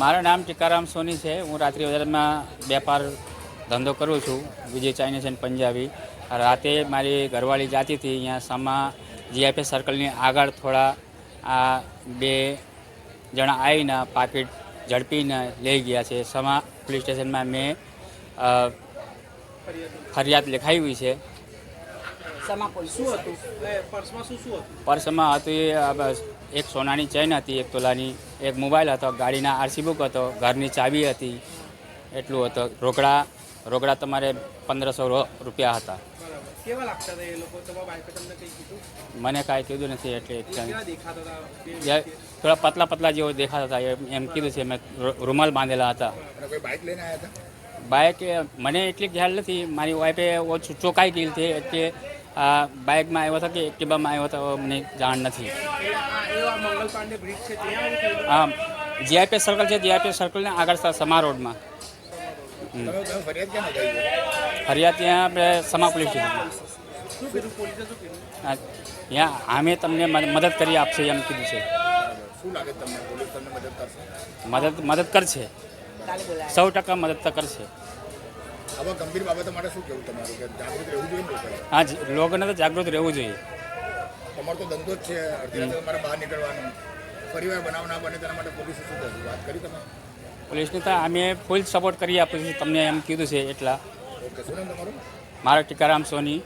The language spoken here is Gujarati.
મારું નામ ટીકારામ સોની છે. હું રાત્રિ બજારમાં વેપાર ધંધો કરું છું. Vijay Chinese and Punjabi. રાતે મારી ઘરવાળી જાતી હતી. અહીંયા સમા જીઆઈપી સર્કલની આગળ થોડા આ બે જણા આવીને પાકીટ ઝડપીને લઈ ગયા છે. સમા પોલીસ સ્ટેશનમાં મેં ફરિયાદ લખાવી છે. સમા શું હતું? પર્સમાં શું શું હતું? પર્સમાં હતું એ બસ એક સોનાની ચેન હતી એક તોલાની એક મોબાઈલ હતો ગાડીના આરસી બુક હતો ઘરની ચાવી હતી એટલું હતું. રોકડા રોકડા તમારે પંદરસો રૂપિયા હતા. બરાબર. કેવા લાગતા હતા એ લોકો? તમારા બાઈકે તમને કંઈ કીધું? મને કાંઈ કીધું નથી એટલે થોડા પતલા પતલા જેવો દેખાતા હતા એમ- એમ કીધું છે મેં રૂમાલ બાંધેલા હતા. બાઇક મને એટલી ખ્યાલ નથી મારી વાઈફે ઓછું ચોકાઈ ગયેલી હતી એટલે આ બાઇકમાં આવ્યો હતો કે એક્ટિવામાં આવ્યો હતો મને જાણ નથી. હા આ એવા મંગલ છે ત્યાં આવું થયેલું આમ જીઆઈપી સર્કલ છે જીઆઈપી સર્કલને આગળ સમા રોડમાં ફરિયાદ ત્યાં આપણે સમા પોલીસ આ ત્યાં અમે તમને મદ- મદદ કરી આપશે એમ કીધું છે. બરાબર. શું લાગે તમને? પોલીસ તમને મદદ મદદ મદદ કરશે. સૌ ટકા મદદ તો કરશે. આવા ગંભીર બાબતો માટે શું કહેવું તમારું? કે જાગૃત રહેવું જોઈએ લોકોએ હા લોકોને તો જાગૃત રહેવું જોઈએ. તમારો તો ધંધો જ છે. અડધી રાતે તમારે બહાર નીકળવાનું. પરિવાર બનાવ ના બને તેના માટે પોલીસે શું કહ્યું? વાત કરી તમે? પોલીસને તો અમે ફૂલ સપોર્ટ કરી આપીશું તમને એમ કીધું છે એટલા. ઓકે શું નામ તમારું? મારા ટીકારામ સોની.